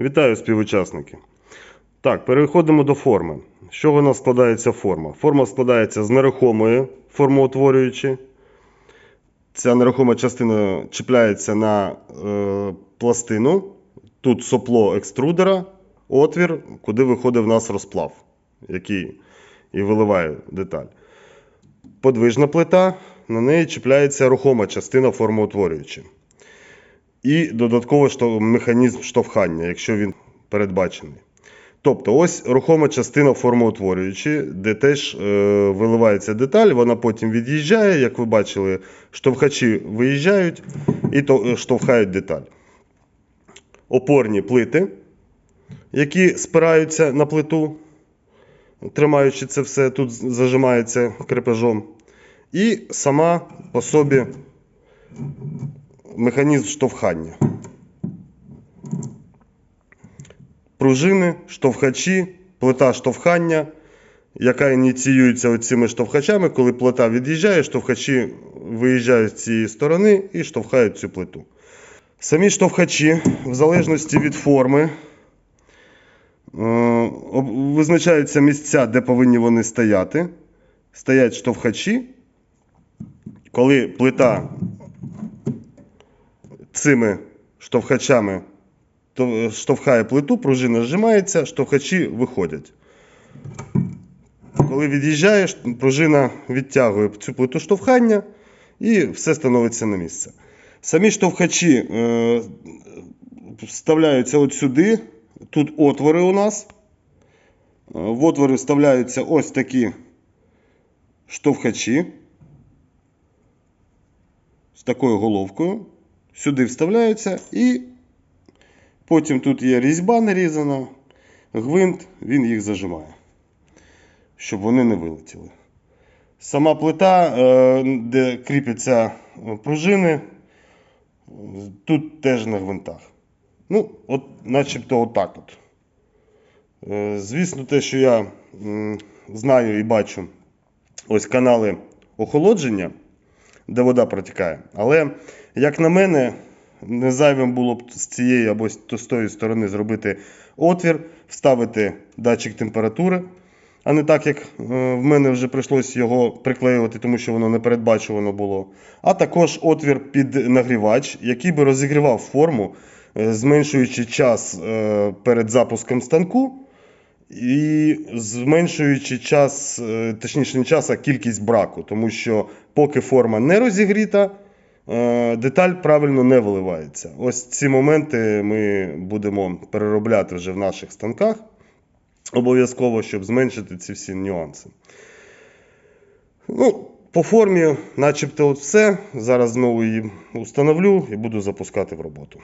Вітаю співучасники. Так, переходимо до форми. З чого у нас складається форма? Форма складається з нерухомої формоутворюючої. Ця нерухома частина чіпляється на е, пластину. Тут сопло екструдера, отвір, куди виходить в нас розплав, який і виливає деталь. Подвижна плита, на неї чіпляється рухома частина формоутворюючої. І додатково механізм штовхання, якщо він передбачений. Тобто, ось рухома частина формоутворюючі, де теж е, виливається деталь, вона потім від'їжджає, як ви бачили, штовхачі виїжджають і то, е, штовхають деталь. Опорні плити, які спираються на плиту, тримаючи це все, тут зажимається крепежом. І сама по собі механізм штовхання. Пружини, штовхачі, плита штовхання, яка ініціюється цими штовхачами. Коли плита від'їжджає, штовхачі виїжджають з цієї сторони і штовхають цю плиту. Самі штовхачі, в залежності від форми, е, визначаються місця, де повинні вони стояти. Стоять штовхачі. Коли плита цими штовхачами штовхає плиту, пружина зжимається, штовхачі виходять. Коли від'їжджаєш, пружина відтягує цю плиту штовхання і все становиться на місце. Самі штовхачі е, вставляються от сюди. Тут отвори у нас. Е, В отвори вставляються ось такі штовхачі з такою головкою. Сюди вставляються і потім тут є різьба нарізана, гвинт, він їх зажимає, щоб вони не вилетіли. Сама плита, е, де кріпляться е, пружини, тут теж на гвинтах. Ну, от начебто отак от. Е, Звісно, те, що я знаю і бачу, ось канали охолодження, де вода протікає. Але, як на мене, не зайвим було б з цієї або з тої сторони зробити отвір, вставити датчик температури, а не так, як е, в мене вже прийшлось його приклеювати, тому що воно не передбачувано було. А також отвір під нагрівач, який би розігрівав форму, е, зменшуючи час е, перед запуском станку. І зменшуючи час, е, точніше не час, а кількість браку, тому що поки форма не розігріта, е, деталь правильно не виливається. Ось ці моменти ми будемо переробляти вже в наших станках. Обов'язково, щоб зменшити ці всі нюанси. Ну, по формі, начебто, от все. Зараз знову її установлю і буду запускати в роботу.